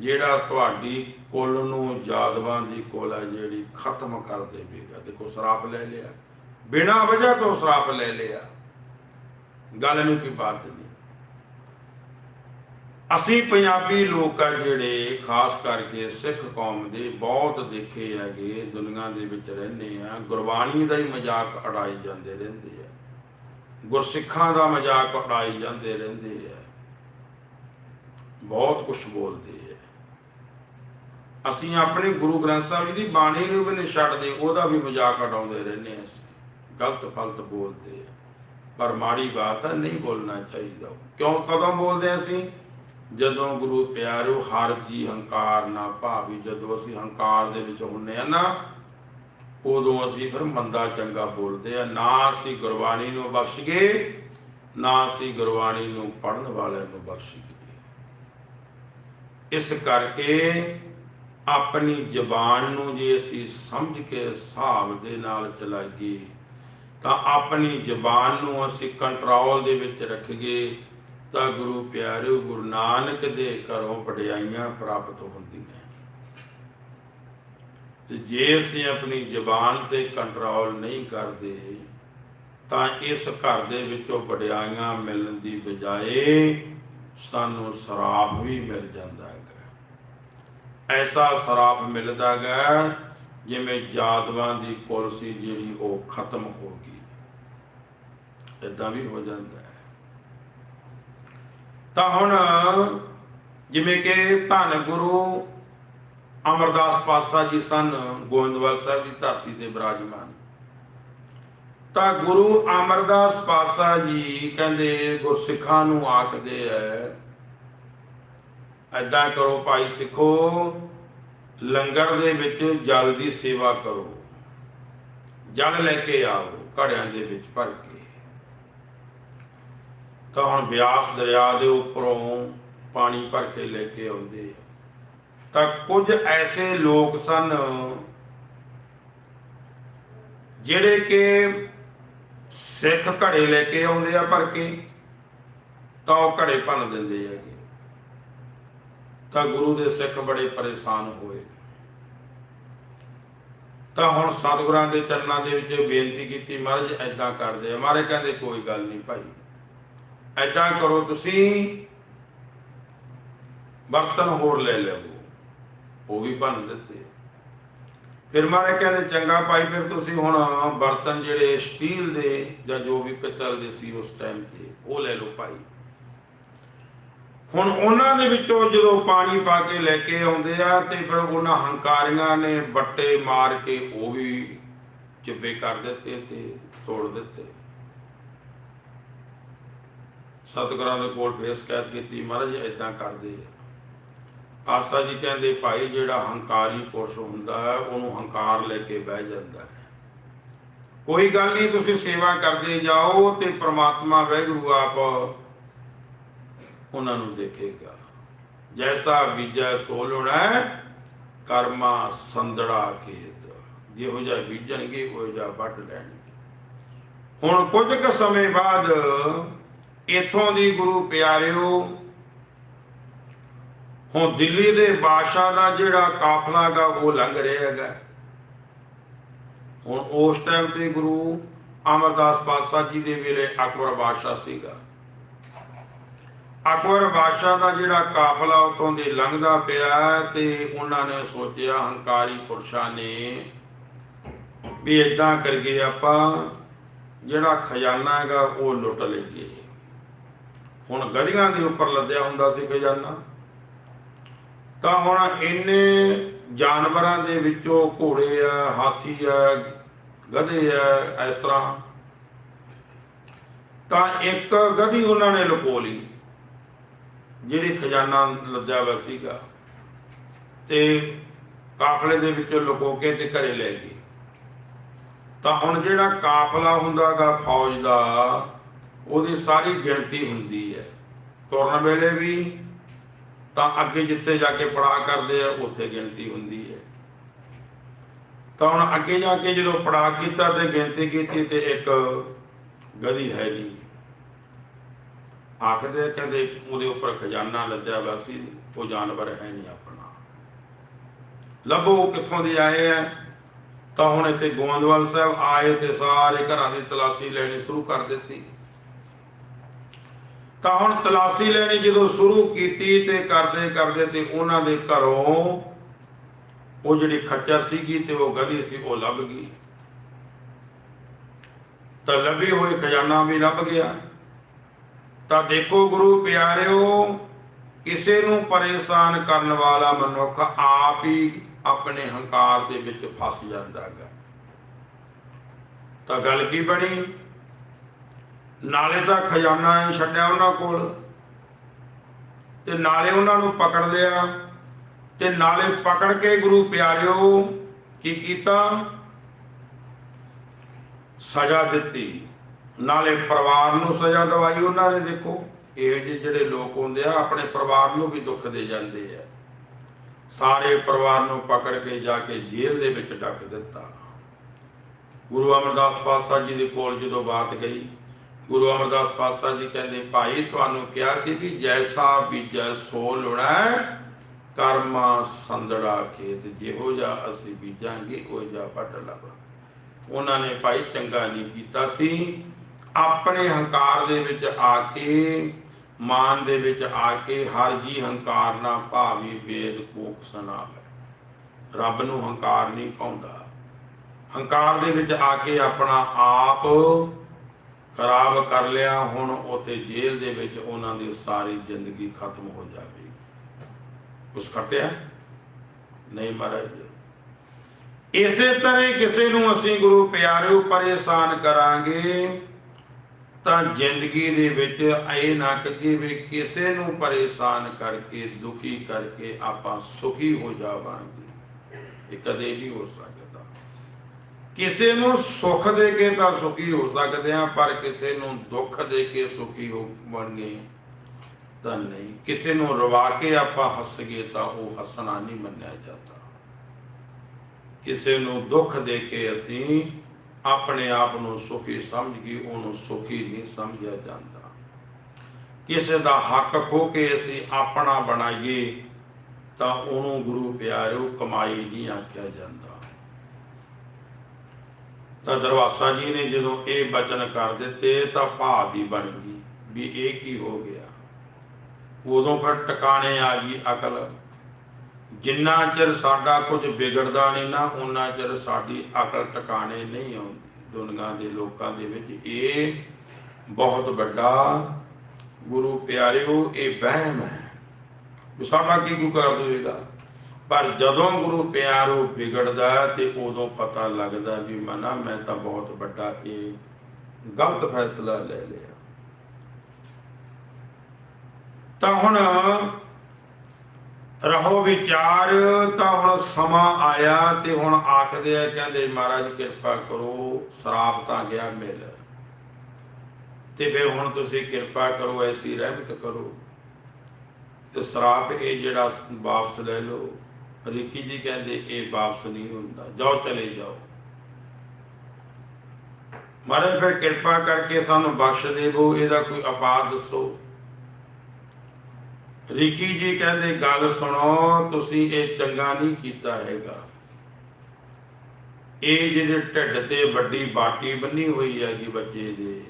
ਜਿਹੜਾ ਤੁਹਾਡੀ ਕੁੱਲ ਨੂੰ ਜਾਦਵਾਂ ਦੀ ਕੋਲ ਹੈ ਜਿਹੜੀ ਖਤਮ ਕਰ ਦੇਵੇਗਾ। ਦੇਖੋ, ਸਰਾਪ ਲੈ ਲਿਆ। ਬਿਨਾਂ ਵਜ੍ਹਾ ਤੋਂ ਸਰਾਪ ਲੈ ਲਿਆ। ਗੱਲ ਨੂੰ ਕੀ ਬਾਤ ਨਹੀਂ ਅਸੀਂ ਪੰਜਾਬੀ ਲੋਕ ਆ ਜਿਹੜੇ, ਖਾਸ ਕਰਕੇ ਸਿੱਖ ਕੌਮ ਦੇ ਬਹੁਤ ਦੇਖੇ ਹੈਗੇ, ਦੁਨੀਆ ਦੇ ਵਿੱਚ ਰਹਿੰਦੇ ਆ, ਗੁਰਬਾਣੀ ਦਾ ਹੀ ਮਜ਼ਾਕ ਉਡਾਈ ਜਾਂਦੇ ਰਹਿੰਦੇ ਆ। ਗੁਰਸਿੱਖਾਂ ਦਾ ਮਜ਼ਾਕ ਉਡਾਈ ਜਾਂਦੇ ਰਹਿੰਦੇ ਆ। ਬਹੁਤ ਕੁਝ ਬੋਲਦੇ ਅਸੀਂ ਆਪਣੇ ਗੁਰੂ ਗ੍ਰੰਥ ਸਾਹਿਬ ਜੀ ਦੀ ਬਾਣੀ ਨੂੰ ਵੀ ਨਹੀਂ ਛੱਡਦੇ, ਉਹਦਾ ਵੀ ਮਜ਼ਾਕ ਉਡਾਉਂਦੇ ਰਹਿੰਦੇ ਆ ਗਲਤ ਫਲਤ ਬੋਲਦੇ ਆ। ਪਰ ਮਾੜੀ ਬਾਤ ਹੈ ਨਹੀਂ ਬੋਲਣਾ ਚਾਹੀਦਾ। ਕਿਉਂ ਕਦੋਂ ਬੋਲਦੇ ਅਸੀਂ? ਜਦੋਂ ਗੁਰੂ ਪਿਆਰਿਓ, ਹਰ ਕੀ ਹੰਕਾਰ ਨਾ ਭਾਵੀ। ਜਦੋਂ ਅਸੀਂ ਹੰਕਾਰ ਦੇ ਵਿੱਚ ਹੁੰਨੇ ਆ ਨਾ, ਉਦੋਂ ਅਸੀਂ ਫਿਰ ਮੰਦਾ ਚੰਗਾ ਬੋਲਦੇ ਆ ਨਾ ਅਸੀਂ ਗੁਰਬਾਣੀ ਨੂੰ ਬਖਸ਼ ਗਏ ਨਾ ਅਸੀਂ ਗੁਰਬਾਣੀ ਨੂੰ ਪੜਨ ਵਾਲਿਆਂ ਨੂੰ ਬਖਸ਼ ਗਏ ਇਸ ਕਰਕੇ ਆਪਣੀ ਜ਼ਬਾਨ ਨੂੰ ਜੇ ਅਸੀਂ ਸਮਝ ਕੇ ਹਿਸਾਬ ਦੇ ਨਾਲ ਚਲਾਈਏ, ਤਾਂ ਆਪਣੀ ਜ਼ਬਾਨ ਨੂੰ ਅਸੀਂ ਕੰਟਰੋਲ ਦੇ ਵਿੱਚ ਰੱਖੀਏ, ਤਾਂ ਗੁਰੂ ਪਿਆਰਿਓ, ਗੁਰੂ ਨਾਨਕ ਦੇ ਘਰੋਂ ਵਡਿਆਈਆਂ ਪ੍ਰਾਪਤ ਹੁੰਦੀਆਂ ਤੇ ਜੇ ਅਸੀਂ ਆਪਣੀ ਜ਼ਬਾਨ ਤੇ ਕੰਟਰੋਲ ਨਹੀਂ ਕਰਦੇ, ਤਾਂ ਇਸ ਘਰ ਦੇ ਵਿੱਚੋਂ ਵਡਿਆਈਆਂ ਮਿਲਣ ਦੀ ਬਜਾਏ ਸਾਨੂੰ ਸਰਾਪ ਵੀ ਮਿਲ ਜਾਂਦਾ ਹੈ। ਐਸਾ ਸਰਾਪ ਮਿਲਦਾ ਹੈ ਜਿਵੇਂ ਜਾਦਵਾਂ ਦੀ ਕੁਲ ਜਿਹੜੀ ਉਹ ਖਤਮ ਹੋ ਗਈ। ਇਦਾਂ ਵੀ ਹੋ ਜਾਂਦਾ ਹੈ। ਤਾਂ ਹੁਣ ਜਿਵੇਂ ਕਿ ਧੰਨ ਗੁਰੂ ਅਮਰਦਾਸ ਪਾਤਸ਼ਾਹ ਜੀ ਸਨ, ਗੋਇੰਦਵਾਲ ਸਾਹਿਬ ਦੀ ਧਰਤੀ ਤੇ ਬਿਰਾਜਮਾਨ। ਤਾਂ ਗੁਰੂ ਅਮਰਦਾਸ ਪਾਤਸ਼ਾਹ ਜੀ ਕਹਿੰਦੇ, ਗੁਰਸਿੱਖਾਂ ਨੂੰ ਆਖਦੇ ਐ ਐਦਾਂ ਕਰੋ ਭਾਈ ਸਿੱਖੋ, ਲੰਗਰ ਦੇ ਵਿੱਚ ਜਲ ਦੀ ਸੇਵਾ ਕਰੋ। ਜਲ ਲੈ ਕੇ ਆਓ ਘੜਿਆਂ ਦੇ ਵਿੱਚ ਭਰ ਕੇ। ਤਾਂ ਹੁਣ ਬਿਆਸ ਦਰਿਆ ਦੇ ਉੱਪਰੋਂ ਪਾਣੀ ਭਰ ਕੇ ਲੈ ਕੇ ਆਉਂਦੇ ਆ। ਤਾਂ ਕੁਝ ਐਸੇ ਲੋਕ ਸਨ ਜਿਹੜੇ ਕਿ ਸਿੱਖ ਘੜੇ ਲੈ ਕੇ ਆਉਂਦੇ ਆ ਭਰ ਕੇ, ਤਾਂ ਉਹ ਘੜੇ ਭੰਨ ਦਿੰਦੇ ਹੈਗੇ। ਤਾਂ ਗੁਰੂ ਦੇ ਸਿੱਖ ਬੜੇ ਪਰੇਸ਼ਾਨ ਹੋਏ। ਤਾਂ ਹੁਣ ਸਤਿਗੁਰਾਂ ਦੇ ਚਰਨਾਂ ਦੇ ਵਿੱਚ ਬੇਨਤੀ ਕੀਤੀ, ਮਹਾਰਾਜ ਐਦਾਂ ਕਰਦੇ ਆ। ਮਹਾਰਾਜ ਕਹਿੰਦੇ, ਕੋਈ ਗੱਲ ਨਹੀਂ ਭਾਈ ਐਦਾਂ ਕਰੋ ਤੁਸੀਂ, ਬਰਤਨ ਹੋਰ ਲੈ ਲਵੋ। ਉਹ ਵੀ ਭੰਨ ਦਿੱਤੇ। ਫਿਰ ਮਹਾਰਾਜ ਕਹਿੰਦੇ, ਚੰਗਾ ਭਾਈ, ਫਿਰ ਤੁਸੀਂ ਹੁਣ ਬਰਤਨ ਜਿਹੜੇ ਸਟੀਲ ਦੇ ਜਾਂ ਜੋ ਵੀ ਪਿੱਤਲ ਦੇ ਸੀ ਉਸ ਟਾਈਮ ਤੇ ਉਹ ਲੈ ਲਓ ਭਾਈ। ਹੁਣ ਉਹਨਾਂ ਦੇ ਵਿੱਚੋਂ ਜਦੋਂ ਪਾਣੀ ਪਾ ਕੇ ਲੈ ਕੇ ਆਉਂਦੇ ਆ ਤੇ ਫਿਰ ਉਹਨਾਂ ਹੰਕਾਰੀਆਂ ਨੇ ਬੱਟੇ ਮਾਰ ਕੇ ਉਹ ਵੀ ਚਿੱਬੇ ਕਰ ਦਿੱਤੇ ਤੇ ਤੋੜ ਦਿੱਤੇ। ਸਤਿਗੁਰਾਂ ਦੇ ਕੋਲ ਫੇਰ ਸ਼ਿਕਾਇਤ ਕੀਤੀ, ਮਹਾਰਾਜ ਇਦਾਂ ਕਰਦੇ ਆ। ਆਸਾ ਜੀ ਕਹਿੰਦੇ, ਭਾਈ, ਜਿਹੜਾ ਹੰਕਾਰੀ ਪੁਰਸ਼ ਹੁੰਦਾ ਹੈ, ਉਹਨੂੰ ਹੰਕਾਰ ਲੈ ਕੇ ਬਹਿ ਜਾਂਦਾ ਹੈ। ਕੋਈ ਗੱਲ ਨਹੀਂ, ਤੁਸੀਂ ਸੇਵਾ ਕਰਦੇ ਜਾਓ ਤੇ ਪ੍ਰਮਾਤਮਾ ਵੈਗਰੂ ਆਪ ਉਹਨਾਂ ਨੂੰ ਦੇਖੇਗਾ। ਜੈਸਾ ਬੀਜਾ ਸੋ ਲੁਣਾ, ਕਰਮਾ ਸੰਦੜਾ ਖੇਤ ਜਿਹੋ ਜਿਹਾ ਬੀਜਣਗੇ, ਉਹ ਜਿਹਾ ਵੱਢ ਲੈਣਗੇ। ਹੁਣ ਕੁਝ ਕੁ ਸਮੇਂ ਬਾਅਦ ਇਥੋਂ ਦੀ ਗੁਰੂ ਪਿਆਰਿਓ, ਹੁਣ ਦਿੱਲੀ ਦੇ ਬਾਦਸ਼ਾਹ ਦਾ ਜਿਹੜਾ ਕਾਫਲਾ ਹੈਗਾ, ਉਹ ਲੰਘ ਰਿਹਾ ਹੈਗਾ। ਹੁਣ ਉਸ ਟਾਈਮ ਤੇ ਗੁਰੂ ਅਮਰਦਾਸ ਪਾਤਸ਼ਾਹ ਜੀ ਦੇ ਵੇਲੇ ਅਕਬਰ ਬਾਦਸ਼ਾਹ ਸੀਗਾ। ਅਕਬਰ ਬਾਦਸ਼ਾਹ ਦਾ ਜਿਹੜਾ ਕਾਫਲਾ ਉਤੋਂ ਦੀ ਲੰਘਦਾ ਪਿਆ ਤੇ ਉਹਨਾਂ ਨੇ ਸੋਚਿਆ ਹੰਕਾਰੀ ਪੁਰਸ਼ਾਂ ਨੇ ਵੀ ਇਦਾਂ ਕਰਕੇ ਆਪਾਂ, ਜਿਹੜਾ ਖਜ਼ਾਨਾ ਹੈਗਾ ਉਹ ਲੁੱਟ ਲਈਏ। ਹੁਣ ਗੜੀਆਂ ਦੇ ਉੱਪਰ ਲੱਦਿਆ ਹੁੰਦਾ ਸੀ ਖਜ਼ਾਨਾ। ਤਾਂ ਹੁਣ ਇੰਨੇ ਜਾਨਵਰਾਂ ਦੇ ਵਿੱਚੋਂ ਘੋੜੇ ਆ, ਹਾਥੀ ਆ, ਗਧੇ ਆ, ਇਸ ਤਰ੍ਹਾਂ ਤਾਂ ਇੱਕ ਗਧੀ ਉਹਨਾਂ ਨੇ ਲੁਕੋ ਲਈ। ਜਿਹੜੀ ਖਜ਼ਾਨਾ ਲੱਦਿਆ ਹੋਇਆ ਸੀਗਾ ਤੇ ਕਾਫਲੇ ਦੇ ਵਿੱਚੋਂ ਲੁਕੋ ਕੇ ਤੇ ਘਰੇ ਲੈ ਗਏ। ਤਾਂ ਹੁਣ ਜਿਹੜਾ ਕਾਫਲਾ ਹੁੰਦਾਗਾ, ਫੌਜ ਦਾ, ਉਹਦੀ ਸਾਰੀ ਗਿਣਤੀ ਹੁੰਦੀ ਹੈ। ਤੁਰਨ ਵੇਲੇ ਵੀ ਤਾਂ ਅੱਗੇ ਜਿੱਥੇ ਜਾ ਕੇ ਪੜਾ ਕਰਦੇ ਆ, ਉੱਥੇ ਗਿਣਤੀ ਹੁੰਦੀ ਹੈ। ਤਾਂ ਹੁਣ ਅੱਗੇ ਜਾ ਕੇ ਜਦੋਂ ਪੜਾ ਕੀਤਾ ਤੇ ਗਿਣਤੀ ਕੀਤੀ ਤੇ ਇੱਕ ਗਦੀ ਹੈ ਨਹੀਂ। ਆਖਦੇ ਕਹਿੰਦੇ ਉਹਦੇ ਉੱਪਰ ਖਜ਼ਾਨਾ ਲੱਦਿਆ ਹੋਇਆ ਸੀ, ਉਹ ਜਾਨਵਰ ਹੈ ਨਹੀਂ ਆਪਣਾ। ਲੱਭੋ ਕਿੱਥੋਂ ਦੇ ਆਏ ਆ? ਤਾਂ ਹੁਣ ਇੱਥੇ ਗੋਇੰਦਵਾਲ ਸਾਹਿਬ ਆਏ ਤੇ ਸਾਰੇ ਘਰਾਂ ਦੀ ਤਲਾਸ਼ੀ ਲੈਣੀ ਸ਼ੁਰੂ ਕਰ ਦਿੱਤੀ। ਤਾਂ ਹੁਣ ਤਲਾਸ਼ੀ ਲੈਣੀ ਜਦੋਂ ਸ਼ੁਰੂ ਕੀਤੀ ਤੇ ਕਰਦੇ ਕਰਦੇ ਤੇ ਉਹਨਾਂ ਦੇ ਘਰੋਂ ਉਹ ਜਿਹੜੀ ਖੱਚਰ ਸੀਗੀ ਤੇ ਉਹ ਗਦੀ ਸੀ, ਉਹ ਲੱਭ ਗਈ। ਤਾਂ ਲੱਭੀ ਹੋਈ ਖਜ਼ਾਨਾ ਵੀ ਲੱਭ ਗਿਆ। ਤਾਂ ਦੇਖੋ ਗੁਰੂ ਪਿਆਰਿਓ, ਕਿਸੇ ਨੂੰ ਪਰੇਸ਼ਾਨ ਕਰਨ ਵਾਲਾ ਮਨੁੱਖ ਆਪ ਹੀ ਆਪਣੇ ਹੰਕਾਰ ਦੇ ਵਿੱਚ ਫਸ ਜਾਂਦਾ ਹੈਗਾ। ਤਾਂ ਗੱਲ ਕੀ ਬਣੀ? ਨਾਲੇ ਤਾਂ ਖਜ਼ਾਨਾ ਹੀ ਛੱਡਿਆ ਉਹਨਾਂ ਕੋਲ। ਤੇ ਨਾਲੇ ਉਹਨਾਂ ਨੂੰ ਪਕੜ ਲਿਆ। ਤੇ ਨਾਲੇ ਪਕੜ ਕੇ ਗੁਰੂ ਪਿਆਰਿਓ ਕੀ ਕੀਤਾ? ਸਜ਼ਾ ਦਿੱਤੀ। ਨਾਲੇ ਪਰਿਵਾਰ ਨੂੰ ਸਜ਼ਾ ਦਵਾਈ ਉਹਨਾਂ ਨੇ ਦੇਖੋ। ਇਹ ਜਿਹੜੇ ਲੋਕ ਹੁੰਦੇ ਆ, ਆਪਣੇ ਪਰਿਵਾਰ ਨੂੰ ਵੀ ਦੁੱਖ ਦੇ ਜਾਂਦੇ ਆ। ਸਾਰੇ ਪਰਿਵਾਰ ਨੂੰ ਪਕੜ ਕੇ ਜਾ ਕੇ ਜੇਲ੍ਹ ਦੇ ਵਿੱਚ ਡੱਕ ਦਿੱਤਾ। ਗੁਰੂ ਅਮਰਦਾਸ ਪਾਤਸ਼ਾਹ ਜੀ ਦੇ ਕੋਲ ਜਦੋਂ ਬਾਤ ਗਈ, ਗੁਰੂ ਅਮਰਦਾਸ ਪਾਤਸ਼ਾਹ ਜੀ ਕਹਿੰਦੇ, ਭਾਈ, ਤੁਹਾਨੂੰ ਕਿਹਾ ਸੀ ਵੀ ਜੈਸਾ ਬੀਜੈ, ਸੋ ਲੁਣਾ, ਕਰਮਾ ਸੰਦੜਾ ਖੇਤ, ਜਿਹੋ ਜਾ ਅਸੀਂ ਬੀਜਾਂਗੇ, ਉਹ ਜਾ ਪਟ ਲਵਾਂ ਉਹਨਾਂ ਨੇ ਭਾਈ, ਚੰਗਾ ਨਹੀਂ ਕੀਤਾ ਸੀ। ਆਪਣੇ ਹੰਕਾਰ ਦੇ ਵਿੱਚ ਆ ਕੇ, ਮਾਨ ਦੇ ਵਿੱਚ ਆ ਕੇ, ਹਰ ਜੀ ਹੰਕਾਰ ਨਾ ਭਾਵੀ ਵੇਦ ਕੋਕ ਸੁਣਾਵੇ ਰੱਬ ਨੂੰ ਹੰਕਾਰ ਨਹੀਂ ਪਾਉਂਦਾ। ਹੰਕਾਰ ਦੇ ਵਿੱਚ ਆ ਕੇ ਆਪਣਾ ਆਪ ਖਰਾਬ ਕਰ ਲਿਆ, ਹੁਣ ਉੱਥੇ ਜੇਲ੍ਹ ਦੇ ਵਿੱਚ ਉਹਨਾਂ ਦੀ ਸਾਰੀ ਜ਼ਿੰਦਗੀ ਖਤਮ ਹੋ ਜਾਵੇਗੀ। ਕੁਛ ਖਟਿਆ? ਨਹੀਂ ਮਹਾਰਾਜ। ਇਸੇ ਤਰ੍ਹਾਂ ਕਿਸੇ ਨੂੰ ਅਸੀਂ ਗੁਰੂ ਪਿਆਰਿਓ ਪਰੇਸ਼ਾਨ ਕਰਾਂਗੇ ਤਾਂ ਜ਼ਿੰਦਗੀ ਦੇ ਵਿੱਚ ਇਹ ਨਾ ਕਹੀਏ ਵੀ, ਕਿਸੇ ਨੂੰ ਪਰੇਸ਼ਾਨ ਕਰਕੇ, ਦੁਖੀ ਕਰਕੇ ਆਪਾਂ ਸੁਖੀ ਹੋ ਜਾਵਾਂਗੇ। ਇਹ ਕਦੇ ਨਹੀਂ ਹੋ ਸਕਦਾ। ਕਿਸੇ ਨੂੰ ਸੁੱਖ ਦੇ ਕੇ ਤਾਂ ਸੁਖੀ ਹੋ ਸਕਦੇ ਆ ਪਰ ਕਿਸੇ ਨੂੰ ਦੁੱਖ ਦੇ ਕੇ ਸੁਖੀ ਹੋ ਬਣਗੇ ਤਾਂ ਨਹੀਂ। ਕਿਸੇ ਨੂੰ ਰਵਾ ਕੇ ਆਪਾਂ ਹੱਸ ਗਏ ਤਾਂ ਉਹ ਹੱਸਣਾ ਨਹੀਂ ਮੰਨਿਆ ਜਾਂਦਾ। ਕਿਸੇ ਨੂੰ ਦੁੱਖ ਦੇ ਕੇ ਅਸੀਂ ਆਪਣੇ ਆਪ ਨੂੰ ਸੁਖੀ ਸਮਝ ਕੇ ਉਹਨੂੰ ਸੁਖੀ ਨਹੀਂ ਸਮਝਿਆ ਜਾਂਦਾ। ਕਿਸੇ ਦਾ ਹੱਕ ਖੋ ਕੇ ਅਸੀਂ ਆਪਣਾ ਬਣਾਈਏ, ਤਾਂ ਉਹਨੂੰ ਗੁਰੂ ਪਿਆਰਿਓ ਕਮਾਈ ਨਹੀਂ ਆਖਿਆ ਜਾਂਦਾ। ਤਾਂ ਦਰਵਾਸਾ ਜੀ ਨੇ ਜਦੋਂ ਇਹ ਬਚਨ ਕਰ ਦਿੱਤੇ, ਤਾਂ ਭਾਵ ਹੀ ਬਣ ਗਈ ਵੀ ਇਹ ਕੀ ਹੋ ਗਿਆ। ਉਦੋਂ ਫਿਰ ਟਿਕਾਣੇ ਆ ਗਈ ਅਕਲ। ਜਿੰਨਾ ਚਿਰ ਸਾਡਾ ਕੁਝ ਵਿਗੜਦਾ ਨਹੀਂ ਨਾ ਉਹਨਾਂ ਚਿਰ ਸਾਡੀ ਅਕਲ ਟਿਕਾਣੇ ਨਹੀਂ ਆਉਂਦੀ। ਦੁਨੀਆ ਦੇ ਲੋਕਾਂ ਦੇ ਵਿੱਚ ਇਹ ਬਹੁਤ ਵੱਡਾ ਗੁਰੂ ਪਿਆਰਿਓ, ਇਹ ਵਹਿਮ ਹੈ। ਵੀ ਸਾਡਾ ਕੀ ਗੁਰੂ ਕਰ ਦੇਵੇਗਾ ਪਰ ਜਦੋਂ ਗੁਰੂ ਪਿਆਰੋ ਵਿਗੜਦਾ ਤੇ ਉਦੋਂ ਪਤਾ ਲੱਗਦਾ ਵੀ ਮਨਾ, ਮੈਂ ਤਾਂ ਬਹੁਤ ਵੱਡਾ ਇਹ ਗਲਤ ਫੈਸਲਾ ਲੈ ਲਿਆ। ਤਾਂ ਹੁਣ ਰਹੋ ਵਿਚਾਰ, ਤਾਂ ਹੁਣ ਸਮਾਂ ਆਇਆ ਤੇ ਹੁਣ ਆਖਦੇ ਆ, ਕਹਿੰਦੇ ਮਹਾਰਾਜ ਕਿਰਪਾ ਕਰੋ ਸਰਾਪ ਤਾਂ ਗਿਆ ਮਿਲ। ਤੇ ਫਿਰ ਹੁਣ ਤੁਸੀਂ ਕਿਰਪਾ ਕਰੋ, ਐਸੀ ਰਹਿਮਤ ਕਰੋ। ਤੇ ਸਰਾਪ ਇਹ ਜਿਹੜਾ ਵਾਪਸ ਲੈ ਲਓ। ਰਿਖੀ ਜੀ ਕਹਿੰਦੇ, ਇਹ ਵਾਪਸ ਨਹੀਂ ਹੁੰਦਾ। ਜਾਓ, ਚਲੇ ਜਾਓ। ਮਹਾਰਾਜ, ਫਿਰ ਕਿਰਪਾ ਕਰਕੇ ਸਾਨੂੰ ਬਖਸ਼ ਦੇਵੋ ਇਹਦਾ ਕੋਈ ਉਪਾਅ ਦੱਸੋ। ਰਿਖੀ ਜੀ ਕਹਿੰਦੇ, ਗੱਲ ਸੁਣੋ, ਤੁਸੀਂ ਇਹ ਚੰਗਾ ਨਹੀਂ ਕੀਤਾ ਹੈਗਾ। ਇਹ ਜਿਹੜੇ ਢਿੱਡ ਤੇ ਵੱਡੀ ਬਾਟੀ ਬੰਨੀ ਹੋਈ ਹੈਗੀ ਬੱਚੇ ਦੇ,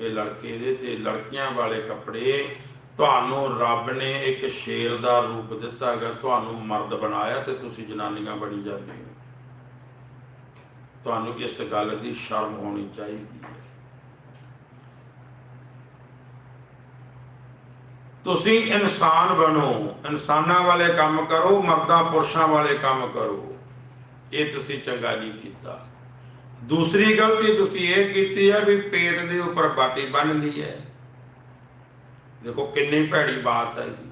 ਇਹ ਲੜਕੇ ਦੇ ਤੇ ਲੜਕੀਆਂ ਵਾਲੇ ਕੱਪੜੇ, ਤੁਹਾਨੂੰ ਰੱਬ ਨੇ ਇੱਕ ਸ਼ੇਰ ਦਾ ਰੂਪ ਦਿੱਤਾ ਹੈਗਾ, ਤੁਹਾਨੂੰ ਮਰਦ ਬਣਾਇਆ ਤੇ ਤੁਸੀਂ ਜਨਾਨੀਆਂ ਬਣੀ ਜਾਂਦੇ ਹੋ। ਤੁਹਾਨੂੰ ਇਸ ਗੱਲ ਦੀ ਸ਼ਰਮ ਹੋਣੀ ਚਾਹੀਦੀ ਹੈ। ਤੁਸੀਂ ਇਨਸਾਨ ਬਣੋ, ਇਨਸਾਨਾਂ ਵਾਲੇ ਕੰਮ ਕਰੋ, ਮਰਦਾਂ ਪੁਰਸ਼ਾਂ ਵਾਲੇ ਕੰਮ ਕਰੋ। ਇਹ ਤੁਸੀਂ ਚੰਗਾ ਨਹੀਂ ਕੀਤਾ। ਦੂਸਰੀ ਗਲਤੀ ਤੁਸੀਂ ਇਹ ਕੀਤੀ ਹੈ ਵੀ ਪੇਟ ਦੇ ਉੱਪਰ ਬਾਟੀ ਬੰਨ ਲਈ ਹੈ। ਦੇਖੋ ਕਿੰਨੀ ਭੈੜੀ ਬਾਤ ਹੈ ਜੀ।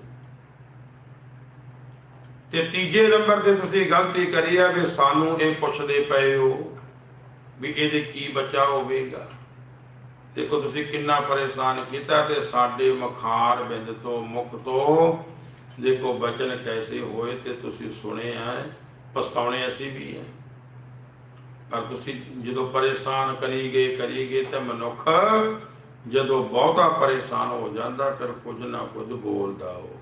ਤੇ ਤੀਜੇ ਨੰਬਰ ਤੇ ਤੁਸੀਂ ਗਲਤੀ ਕਰੀ ਹੈ ਵੀ ਸਾਨੂੰ ਇਹ ਪੁੱਛਦੇ ਪਏ ਹੋ ਵੀ ਇਹਦੇ ਕੀ ਬਚਾ ਹੋਵੇਗਾ। ਦੇਖੋ ਤੁਸੀਂ ਕਿੰਨਾ ਪਰੇਸ਼ਾਨ ਕੀਤਾ ਤੇ ਸਾਡੇ ਮਖਾਰ ਬਿੰਦ ਤੋਂ ਮੁਖ ਤੋਂ। ਦੇਖੋ ਬਚਨ ਕੈਸੇ ਹੋਏ ਤੇ ਤੁਸੀਂ ਸੁਣੇ ਆ, ਪਛਤਾਉਣੇ ਅਸੀਂ ਵੀ ਆ। ਪਰ ਤੁਸੀਂ ਜਦੋਂ ਪਰੇਸ਼ਾਨ ਕਰੀ ਗਏ ਕਰੀ ਗਏ ਤਾਂ ਮਨੁੱਖ ਜਦੋਂ ਬਹੁਤਾ ਪਰੇਸ਼ਾਨ ਹੋ ਜਾਂਦਾ, ਫਿਰ ਕੁਝ ਨਾ ਕੁਝ ਬੋਲਦਾ ਉਹ।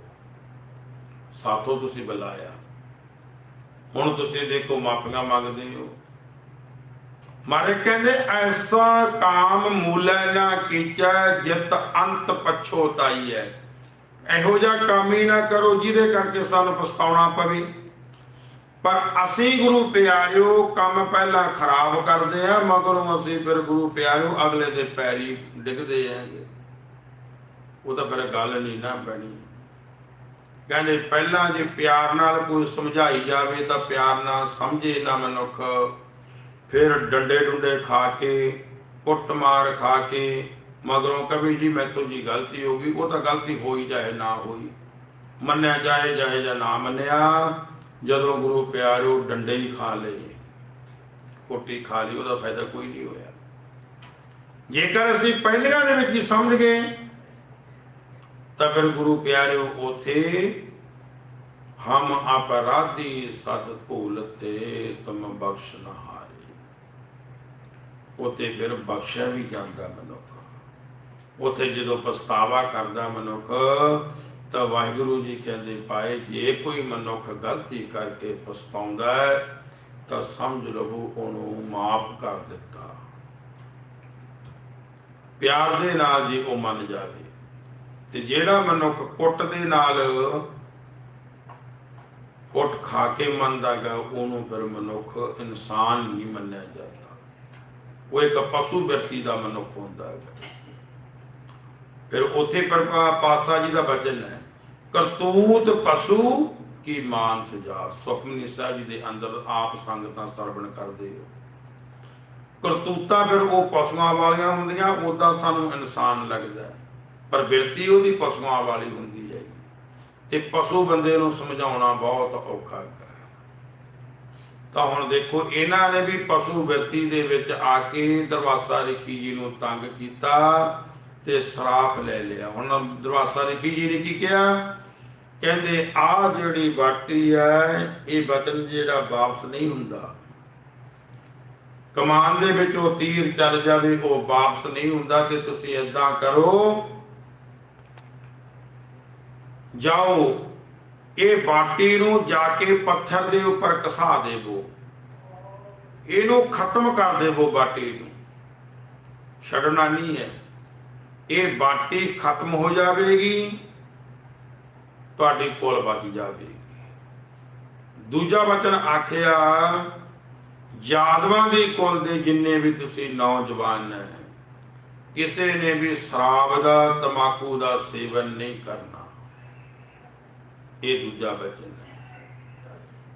ਸਾਥੋਂ ਤੁਸੀਂ ਬੁਲਾਇਆ। ਹੁਣ ਤੁਸੀਂ ਦੇਖੋ ਮਾਫੀਆਂ ਮੰਗਦੇ ਹੋ। ਮਾਰੇ ਕਹਿੰਦੇ, ਐਸਾ ਕਾਮ ਮੂਲੈ ਨਾ ਕੀਚੈ, ਜਿਤ ਅੰਤ ਪਛੋਤਾਈ ਹੈ ਇਹੋ ਜਿਹਾ ਕੰਮ ਹੀ ਨਾ ਕਰੋ, ਜਿਹਦੇ ਕਰਕੇ ਸਾਨੂੰ ਪਛਤਾਉਣਾ ਪਵੇ। ਪਰ ਅਸੀਂ ਗੁਰੂ ਪਿਆਰਿਓ, ਕੰਮ ਪਹਿਲਾਂ ਖਰਾਬ ਕਰਦੇ ਆ, ਮਗਰੋਂ ਅਸੀਂ ਫਿਰ ਗੁਰੂ ਪਿਆਰਿਓ, ਅਗਲੇ ਦੇ ਪੈਰੀ ਡਿੱਗਦੇ ਆਂਗੇ ਉਹ ਤਾਂ ਫਿਰ ਗੱਲ ਨਹੀਂ ਨਾ ਬਣੀ। ਕਹਿੰਦੇ, ਪਹਿਲਾਂ ਜੇ ਪਿਆਰ ਨਾਲ ਕੋਈ ਸਮਝਾਈ ਜਾਵੇ, ਤਾਂ ਪਿਆਰ ਨਾਲ ਸਮਝੇ ਨਾ ਮਨੁੱਖ। ਫਿਰ ਡੰਡੇ ਡੁੰਡੇ ਖਾ ਕੇ ਕੁੱਟਮਾਰ ਖਾ ਕੇ, ਮਗਰੋਂ ਕਵੀ ਜੀ ਮੈਥੋਂ ਜੀ ਗਲਤੀ ਹੋ ਗਈ, ਉਹ ਤਾਂ ਗਲਤੀ ਹੋਈ ਜਾਏ ਨਾ ਹੋਈ। ਮੰਨਿਆ ਜਾਏ ਜਾਏ ਜਾਂ ਨਾ ਮੰਨਿਆ, ਜਦੋਂ ਗੁਰੂ ਪਿਆਰੋ ਡੰਡੇ ਹੀ ਖਾ ਲਏ, ਕੋਟੀ ਖਾ ਲਈ, ਉਹਦਾ ਫਾਇਦਾ ਕੋਈ ਨਹੀਂ ਹੋਇਆ। ਜੇਕਰ ਅਸੀਂ ਪਹਿਲੀਆਂ ਦੇ ਵਿੱਚ ਹੀ ਸਮਝ ਗਏ, ਤਾਂ ਫਿਰ ਗੁਰੂ ਪਿਆਰਿਓ ਉਥੇ ਹਮ ਅਪਰਾਧੀ ਸਦ ਭੂਲਤੇ ਤੁਮ ਬਖਸ਼ ਨਾ ਹਾਰੇ ਉਤੇ ਫਿਰ ਬਖਸ਼ਿਆ ਵੀ ਜਾਂਦਾ ਮਨੁੱਖ। ਉਥੇ ਜਦੋਂ ਪਛਤਾਵਾ ਕਰਦਾ ਮਨੁੱਖ, ਤਾਂ ਵਾਹਿਗੁਰੂ ਜੀ ਕਹਿੰਦੇ ਪਾਏ ਜੇ ਕੋਈ ਮਨੁੱਖ ਗਲਤੀ ਕਰਕੇ ਪਛਤਾਉਂਦਾ ਹੈ, ਤਾਂ ਸਮਝ ਲਵੋ, ਉਹਨੂੰ ਮਾਫ ਕਰ ਦਿੱਤਾ। ਪਿਆਰ ਦੇ ਨਾਲ ਜੀ ਉਹ ਮੰਨ ਜਾਵੇ। ਤੇ ਜਿਹੜਾ ਮਨੁੱਖ ਕੁੱਟ ਦੇ ਨਾਲ ਕੁੱਟ ਖਾ ਕੇ ਮੰਨਦਾਗਾ ਉਹਨੂੰ ਫਿਰ ਮਨੁੱਖ ਇਨਸਾਨ ਨਹੀਂ ਮੰਨਿਆ ਜਾਂਦਾ। ਉਹ ਇੱਕ ਪਸ਼ੂ ਵਿਅਕਤੀ ਦਾ ਮਨੁੱਖ ਹੁੰਦਾ ਹੈ। ਫਿਰ ਉੱਥੇ ਪਰ ਪਾਸਾ ਜੀ ਦਾ ਬਚਨ ਹੈ, ਕਰਤੂਤ ਪਸ਼ੂ ਕੀ ਮਾਨ ਸੁਜਾ ਸੁਖਮਨੀ ਸਾਹਿਬ ਜੀ ਦੇ ਅੰਦਰ ਆਪ ਸੰਗਤਾਂ ਸਰਵਣ ਕਰਦੇ ਹੋ। ਕਰਤੂਤਾਂ ਫਿਰ ਉਹ ਪਸ਼ੂਆਂ ਵਾਲੀਆਂ ਹੁੰਦੀਆਂ ਉਦਾਂ ਸਾਨੂੰ ਇਨਸਾਨ ਲੱਗਦਾ ਪਰ ਬਿਰਤੀ ਉਹਦੀ ਪਸ਼ੂਆਂ ਵਾਲੀ ਹੁੰਦੀ ਹੈ। ਤੇ ਪਸ਼ੂ ਬੰਦੇ ਨੂੰ ਸਮਝਾਉਣਾ ਬਹੁਤ ਔਖਾ ਹੈ। ਤਾਂ ਹੁਣ ਦੇਖੋ, ਇਹਨਾਂ ਨੇ ਵੀ ਪਸ਼ੂ ਬਿਰਤੀ ਦੇ ਵਿੱਚ ਆ ਕੇ ਦਰਵਾਸਾ ਰਿਖੀ ਜੀ ਨੂੰ ਤੰਗ ਕੀਤਾ ਤੇ ਸਰਾਪ ਲੈ ਲਿਆ। ਹੁਣ ਦਰਵਾਸਾ ਰਿਖੀ ਜੀ ਨੇ ਕੀ ਕਿਹਾ? ਕਹਿੰਦੇ ਆ ਜਿਹੜੀ ਬਾਟੀ ਹੈ, ਇਹ ਬਚਨ ਜਿਹੜਾ ਵਾਪਸ ਨਹੀਂ ਹੁੰਦਾ। ਕਮਾਨ ਦੇ ਵਿੱਚ ਉਹ ਤੀਰ ਚੱਲ ਜਾਵੇ, ਉਹ ਵਾਪਸ ਨਹੀਂ ਹੁੰਦਾ ਕਿ ਤੁਸੀਂ ਏਦਾਂ ਕਰੋ। ਜਾਓ ਇਹ ਬਾਟੀ ਨੂੰ ਜਾ ਕੇ ਪੱਥਰ ਦੇ ਉੱਪਰ ਕਸਾ ਦੇਵੋ। ਇਹਨੂੰ ਖਤਮ ਕਰ ਦੇਵੋ ਬਾਟੀ ਨੂੰ। ਛੱਡਣਾ ਨਹੀਂ ਹੈ। ਇਹ ਬਾਟੀ ਖਤਮ ਹੋ ਜਾਵੇਗੀ, ਤੁਹਾਡੀ ਕੋਲ ਬਚ ਜਾਵੇਗੀ। ਦੂਜਾ ਵਚਨ ਆਖਿਆ ਯਾਦਵਾਂ ਦੀ ਕੁਲ ਦੇ ਜਿੰਨੇ ਵੀ ਤੁਸੀਂ ਨੌਜਵਾਨ ਹੈ, ਕਿਸੇ ਨੇ ਵੀ ਸ਼ਰਾਬ ਦਾ ਤਮਾਕੂ ਦਾ ਸੇਵਨ ਨਹੀਂ ਕਰਨਾ। ਇਹ ਦੂਜਾ ਵਚਨ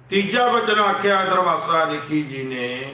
ਤੀਜਾ ਵਚਨ ਆਖਿਆ ਦਰਵਾਸਾ ਲਿਖੀ ਜੀ ਨੇ।